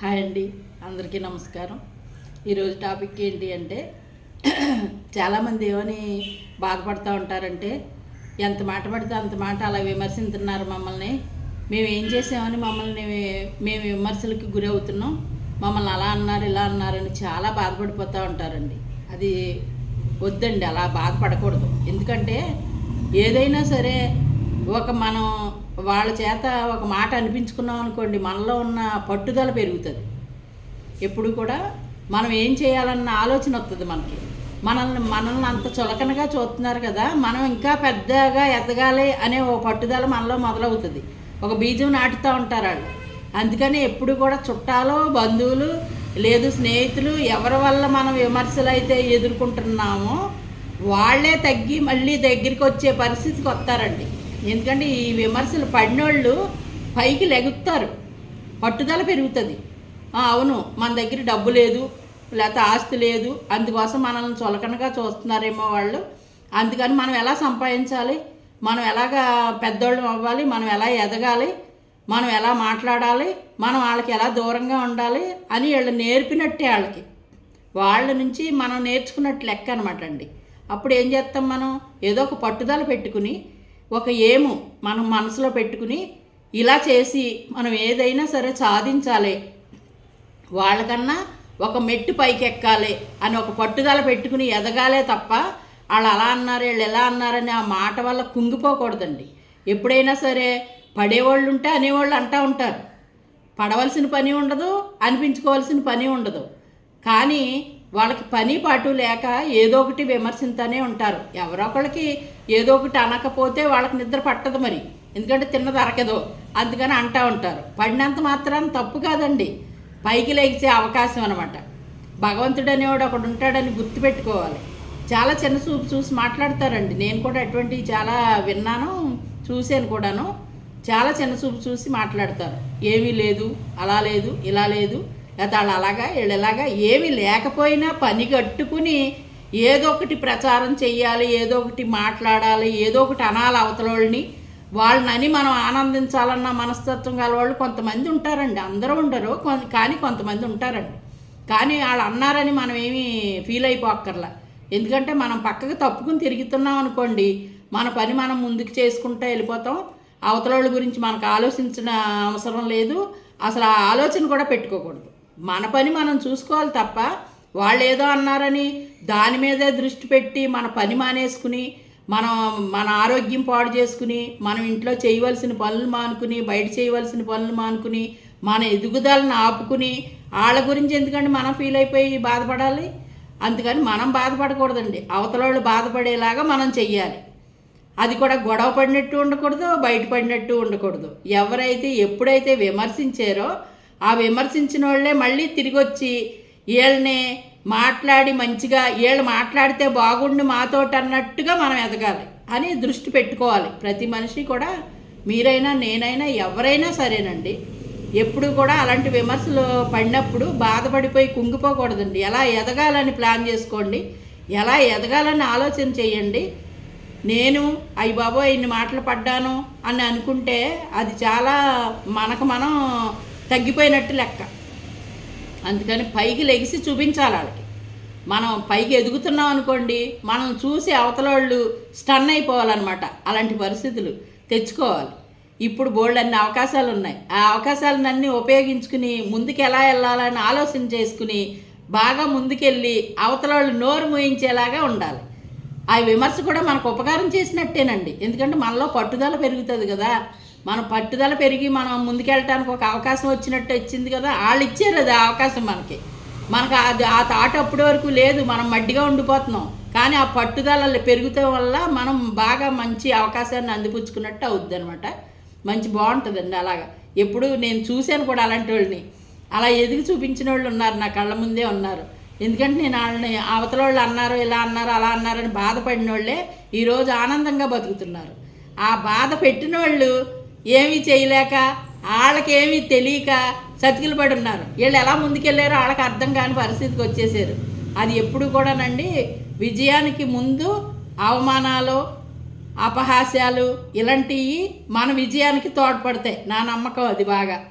Hi అండి అందరికీ నమస్కారం. ఈరోజు టాపిక్ ఏంటి అంటే చాలామంది ఏమని బాధపడుతూ ఉంటారంటే ఎంత మాట పడితే అంత మాట అలా విమర్శిస్తున్నారు మమ్మల్ని. మేము ఏం చేసామని మమ్మల్ని మేము విమర్శలకు గురి అవుతున్నాం. మమ్మల్ని అలా అన్నారు ఇలా అన్నారని చాలా బాధపడిపోతూ ఉంటారండి. అది వద్దండి అలా బాధపడకూడదు. ఎందుకంటే ఏదైనా సరే ఒక మనం వాళ్ళ చేత ఒక మాట అనిపించుకున్నాం అనుకోండి మనలో ఉన్న పట్టుదల పెరుగుతుంది. ఎప్పుడు కూడా మనం ఏం చేయాలన్న ఆలోచన వస్తుంది మనకి. మనల్ని మనల్ని అంత చులకనగా చూస్తున్నారు కదా మనం ఇంకా పెద్దగా ఎదగాలి అనే ఓ పట్టుదల మనలో మొదలవుతుంది. ఒక బీజం నాటుతూ ఉంటారు వాళ్ళు. అందుకని ఎప్పుడు కూడా చుట్టాలు బంధువులు లేదు స్నేహితులు ఎవరి వల్ల మనం విమర్శలు అయితే ఎదుర్కొంటున్నామో వాళ్ళే తగ్గి మళ్ళీ దగ్గరికి వచ్చే పరిస్థితికి వస్తారండి. ఎందుకంటే ఈ విమర్శలు పడినోళ్ళు పైకి లెగుతారు. పట్టుదల పెరుగుతుంది. అవును మన దగ్గర డబ్బు లేదు లేకపోతే ఆస్తి లేదు అందుకోసం మనల్ని చులకనగా చూస్తున్నారేమో వాళ్ళు. అందుకని మనం ఎలా సంపాదించాలి? మనం ఎలాగా పెద్దోళ్ళం అవ్వాలి? మనం ఎలా ఎదగాలి? మనం ఎలా మాట్లాడాలి? మనం వాళ్ళకి ఎలా దూరంగా ఉండాలి? అని వీళ్ళు నేర్పినట్టే వాళ్ళకి. వాళ్ళ నుంచి మనం నేర్చుకున్నట్టు లెక్క అనమాట అండి. అప్పుడు ఏం చేస్తాం మనం? ఏదో ఒక పట్టుదల పెట్టుకుని ఒక ఏము మనం మనసులో పెట్టుకుని ఇలా చేసి మనం ఏదైనా సరే సాధించాలి. వాళ్ళకన్నా ఒక మెట్టు పైకి ఎక్కాలి అని ఒక పట్టుదల పెట్టుకుని ఎదగాలే తప్ప వాళ్ళు అలా అన్నారు వీళ్ళు ఎలా అన్నారని ఆ మాట వల్ల కుంగిపోకూడదండి. ఎప్పుడైనా సరే పడేవాళ్ళు ఉంటే అనేవాళ్ళు అంటూ ఉంటారు. పడవలసిన పని ఉండదు అనిపించుకోవాల్సిన పని ఉండదు. కానీ వాళ్ళకి పని పాటు లేక ఏదో ఒకటి విమర్శిస్తూనే ఉంటారు. ఎవరో ఒకళ్ళకి ఏదో ఒకటి అనకపోతే వాళ్ళకి నిద్ర పట్టదు మరి. ఎందుకంటే తిన్నది అరకదు. అందుకని అంటూ ఉంటారు. పడినంత మాత్రాన్ని తప్పు కాదండి. పైకి లేచే అవకాశం అనమాట భగవంతుడు అనేవాడు ఒకడు ఉంటాడని గుర్తుపెట్టుకోవాలి. చాలా చిన్న చూపు చూసి మాట్లాడతారండి. నేను కూడా అటువంటివి చాలా విన్నాను చూశాను కూడాను. చాలా చిన్న చూపు చూసి మాట్లాడతారు. ఏమీ లేదు అలా లేదు ఇలా లేదు. లేకపోతే వాళ్ళు అలాగా వీళ్ళు ఇలాగా ఏమీ లేకపోయినా పని కట్టుకుని ఏదో ఒకటి ప్రచారం చెయ్యాలి ఏదో ఒకటి మాట్లాడాలి ఏదో ఒకటి అనాలి అవతలని వాళ్ళని. మనం ఆనందించాలన్న మనస్తత్వం గల వాళ్ళు కొంతమంది ఉంటారండి. అందరూ ఉండరు కానీ కొంతమంది ఉంటారండి. కానీ వాళ్ళు అన్నారని మనం ఏమీ ఫీల్ అయిపోక్కర్లా. ఎందుకంటే మనం పక్కకు తప్పుకుని తిరుగుతున్నాం అనుకోండి మన పని మనం ముందుకు చేసుకుంటూ వెళ్ళిపోతాం. అవతలోళ్ళ గురించి మనకు ఆలోచించిన అవసరం లేదు. అసలు ఆ ఆలోచన కూడా పెట్టుకోకూడదు. మన పని మనం చూసుకోవాలి తప్ప వాళ్ళు ఏదో అన్నారని దాని మీదే దృష్టి పెట్టి మన పని మానేసుకుని మనం మన ఆరోగ్యం పాడు చేసుకుని మనం ఇంట్లో చేయవలసిన పనులు మానుకుని బయట చేయవలసిన పనులు మానుకుని మన ఎదుగుదలను ఆపుకుని వాళ్ళ గురించి ఎందుకంటే మనం ఫీల్ అయిపోయి బాధపడాలి? అందుకని మనం బాధపడకూడదండి. అవతలోళ్ళు బాధపడేలాగా మనం చెయ్యాలి. అది కూడా గొడవ పడినట్టు ఉండకూడదు బయటపడినట్టు ఉండకూడదు. ఎవరైతే ఎప్పుడైతే విమర్శించారో ఆ విమర్శించిన వాళ్ళే మళ్ళీ తిరిగి వచ్చి వీళ్ళని మాట్లాడి మంచిగా వీళ్ళు మాట్లాడితే బాగుండు మాతోటి అన్నట్టుగా మనం ఎదగాలి అని దృష్టి పెట్టుకోవాలి. ప్రతి మనిషి కూడా మీరైనా నేనైనా ఎవరైనా సరేనండి. ఎప్పుడు కూడా అలాంటి విమర్శలు పడినప్పుడు బాధపడిపోయి కుంగిపోకూడదండి. ఎలా ఎదగాలని ప్లాన్ చేసుకోండి. ఎలా ఎదగాలని ఆలోచన చేయండి. నేను అయ్యి బాబోయ్ ఇన్ని మాటలు పడ్డాను అని అనుకుంటే అది చాలా మనకు మనం తగ్గిపోయినట్టు లెక్క. అందుకని పైకి లెగిసి చూపించాలి వాళ్ళకి. మనం పైకి ఎదుగుతున్నాం అనుకోండి మనం చూసి అవతలోళ్ళు స్టన్ అయిపోవాలన్నమాట. అలాంటి పరిస్థితులు తెచ్చుకోవాలి. ఇప్పుడు బోల్డ్ అన్ని అవకాశాలు ఉన్నాయి. ఆ అవకాశాలన్నీ ఉపయోగించుకుని ముందుకు ఎలా వెళ్ళాలని ఆలోచన చేసుకుని బాగా ముందుకెళ్ళి అవతలోళ్ళు నోరు మూయించేలాగా ఉండాలి. ఆ విమర్శ కూడా మనకు ఉపకారం చేసినట్టేనండి. ఎందుకంటే మనలో పట్టుదల పెరుగుతుంది కదా. మన పట్టుదల పెరిగి మనం ముందుకెళ్ళటానికి ఒక అవకాశం వచ్చినట్టు వచ్చింది కదా వాళ్ళు ఇచ్చారు అది అవకాశం మనకి. మనకు అది ఆ తాట అప్పటి వరకు లేదు మనం మడ్డిగా ఉండిపోతున్నాం. కానీ ఆ పట్టుదల పెరుగుతాం వల్ల మనం బాగా మంచి అవకాశాన్ని అందిపుచ్చుకున్నట్టు అవుద్ది అనమాట మంచి బాగుంటుందండి అలాగా. ఎప్పుడు నేను చూశాను కూడా అలాంటి వాళ్ళని. అలా ఎదిగి చూపించిన వాళ్ళు ఉన్నారు నా కళ్ళ ముందే ఉన్నారు. ఎందుకంటే నేను వాళ్ళని అవతల వాళ్ళు అన్నారు ఇలా అన్నారు అలా అన్నారని బాధపడిన వాళ్ళే ఈరోజు ఆనందంగా బతుకుతున్నారు. ఆ బాధ పెట్టిన వాళ్ళు ఏమీ చేయలేక వాళ్ళకేమీ తెలియక చతికిలు పడి ఉన్నారు వీళ్ళు ఎలా ముందుకెళ్ళారో వాళ్ళకి అర్థం కాని పరిస్థితికి వచ్చేసారు. అది ఎప్పుడు కూడానండి విజయానికి ముందు అవమానాలు అపహాస్యాలు ఇలాంటివి మన విజయానికి తోడ్పడతాయి. నా నమ్మకం అది బాగా.